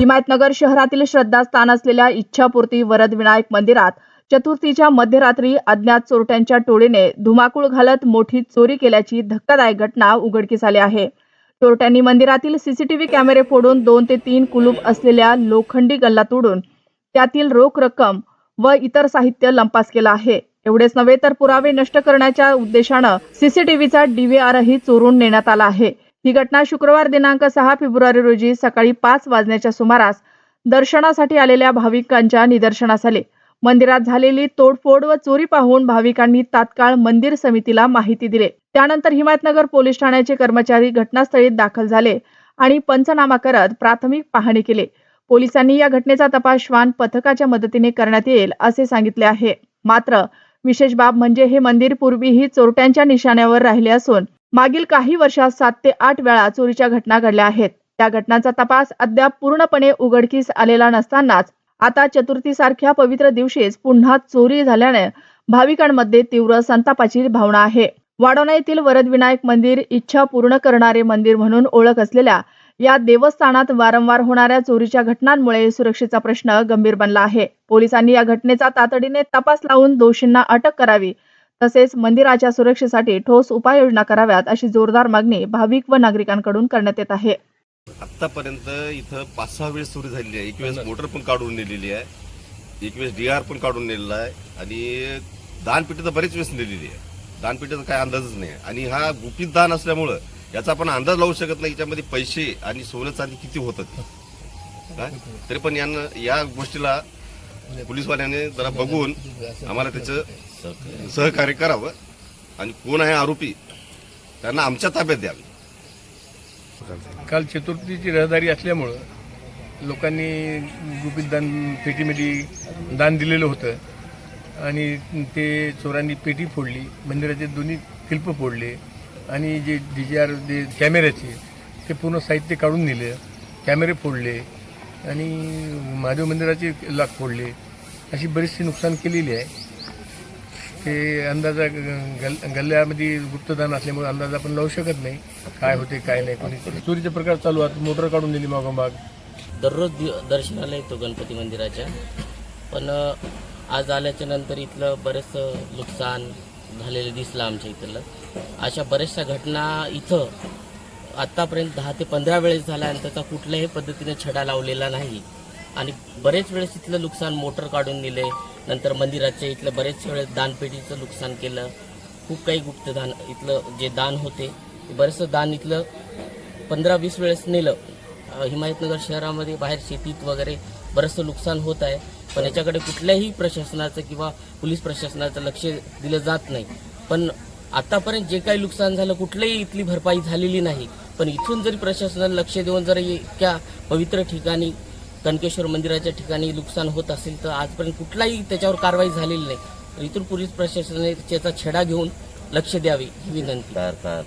हिमायतनगर शहरातील श्रद्धास्थान असलेल्या इच्छापूर्ती वरद विनायक मंदिरात चतुर्थीच्या मध्यरात्री अज्ञात चोरट्यांच्या टोळीने धुमाकूळ घालत मोठी चोरी केल्याची धक्कादायक घटना उघडकीस आली आहे. चोरट्यांनी मंदिरातील सीसीटीव्ही कॅमेरे फोडून दोन ते तीन कुलूप असलेल्या लोखंडी गल्ला तोडून त्यातील रोख रक्कम व इतर साहित्य लंपास केलं आहे. एवढेच नव्हे तर पुरावे नष्ट करण्याच्या उद्देशानं सीसीटीव्हीचा डीव्हीआरही चोरून नेण्यात आला आहे. ही घटना शुक्रवार दिनांक सहा फेब्रुवारी रोजी सकाळी पाच वाजण्याच्या सुमारास दर्शनासाठी आलेल्या भाविकांच्या निदर्शनास आले. मंदिरात झालेली तोडफोड व चोरी पाहून भाविकांनी तात्काळ मंदिर समितीला माहिती दिली. त्यानंतर हिमायतनगर पोलीस ठाण्याचे कर्मचारी घटनास्थळी दाखल झाले आणि पंचनामा करत प्राथमिक पाहणी केली. पोलिसांनी या घटनेचा तपास श्वान पथकाच्या मदतीने करण्यात येईल असे सांगितले आहे. मात्र विशेष बाब म्हणजे हे मंदिर पूर्वीही चोरट्यांच्या निशाण्यावर राहिले असून मागील काही वर्षात सात ते आठ वेळा चोरीच्या घटना घडल्या आहेत. त्या घटनांचा तपास अद्याप पूर्णपणे उघडकीस आलेला नसतानाच आता चतुर्थीसारख्या पवित्र दिवशीच पुन्हा चोरी झाल्याने भाविकांमध्ये तीव्र संतापाची भावना आहे. वाडोना येथील वरद विनायक मंदिर इच्छा पूर्ण करणारे मंदिर म्हणून ओळख असलेल्या या देवस्थानात वारंवार होणाऱ्या चोरीच्या घटनांमुळे सुरक्षेचा प्रश्न गंभीर बनला आहे. पोलिसांनी या घटनेचा तातडीने तपास लावून दोषींना अटक करावी तसेच मंदिराच्या सुरक्षेसाठी ठोस उपाययोजना कराव्यात अशी जोरदार मागणी भाविक व नागरिकांकडून करण्यात येत आहे. आतापर्यंत इथं पाच सहा वेळेस चोरी झालेली आहे. एक वेळेस मोटर पण काढून नेलेली आहे. एक वेळेस डीआर पण काढून नेलेला आहे. आणि दानपेटी तर बरेच वेळेस नेलेली आहे. दानपेटीचा काय अंदाजच नाही. आणि हा गुपित दान असल्यामुळं याचा आपण अंदाज लावू शकत नाही. याच्यामध्ये पैसे आणि सोनं चांदी किती होतं ते. काय? तरी पण यांना या गोष्टीला म्हणजे पोलीसवाल्याने जरा बघून आम्हाला त्याचं सहकार्य करावं. आणि कोण आहे आरोपी त्यांना आमच्या ताब्यात द्यावी. काल चतुर्थीची रहदारी असल्यामुळं लोकांनी गुपित दान पेटीमध्ये दान दिलेलं होतं. आणि ते चोरांनी पेटी फोडली मंदिराचे दोन्ही शिल्प फोडले. आणि जे डी जे आर जे कॅमेऱ्याचे ते पूर्ण साहित्य काढून नेलं. कॅमेरे फोडले. आणि महादेव मंदिराचे लाख फोडले. अशी बरीचशी नुकसान केलेली आहे. ते अंदाजा गल गल्ल्यामध्ये गुप्तदान असल्यामुळे अंदाज आपण लावू शकत नाही. काय होते काय नाही. कोणी चोरीचे प्रकार चालू आहेत. मोटर काढून दिली मागोमाग दररोज दि दर्शनाला येतो गणपती मंदिराच्या. पण आज आल्याच्यानंतर इथलं बरंचसं नुकसान झालेलं दिसलं आमच्या इथलं. अशा बऱ्याचशा घटना इथं आत्तापर्यंत दहा ते पंधरा वेळेस झाला आणि त्याचा कुठल्याही पद्धतीने छडा लावलेला नाही. आणि बरेच वेळेस इथलं नुकसान मोटर काढून दिले नंतर मंदिराच्या इथलं बरेच वेळेस दानपेटीचं नुकसान केलं. खूप काही गुप्तदान इथलं जे दान होते बरेचसं दान इथलं पंधरा वीस वेळेस नेलं. हिमायतनगर शहरामध्ये बाहेर शेतीत वगैरे बरंचसं नुकसान होत आहे पण याच्याकडे कुठल्याही प्रशासनाचं किंवा पोलीस प्रशासनाचं लक्ष दिलं जात नाही. पण आतापर्यंत जे काही नुकसान झालं कुठलंही इथली भरपाई झालेली नाही. पण इथून जरी प्रशासनाला लक्ष देऊन जर इतक्या पवित्र ठिकाणी कनकेश्वर मंदिराच्या ठिकाणी नुकसान होत असेल तर आजपर्यंत कुठलाही त्याच्यावर कारवाई झालेली नाही. तर इथून पोलीस प्रशासनाने त्याचा छेडा घेऊन लक्ष द्यावे ही विनंती.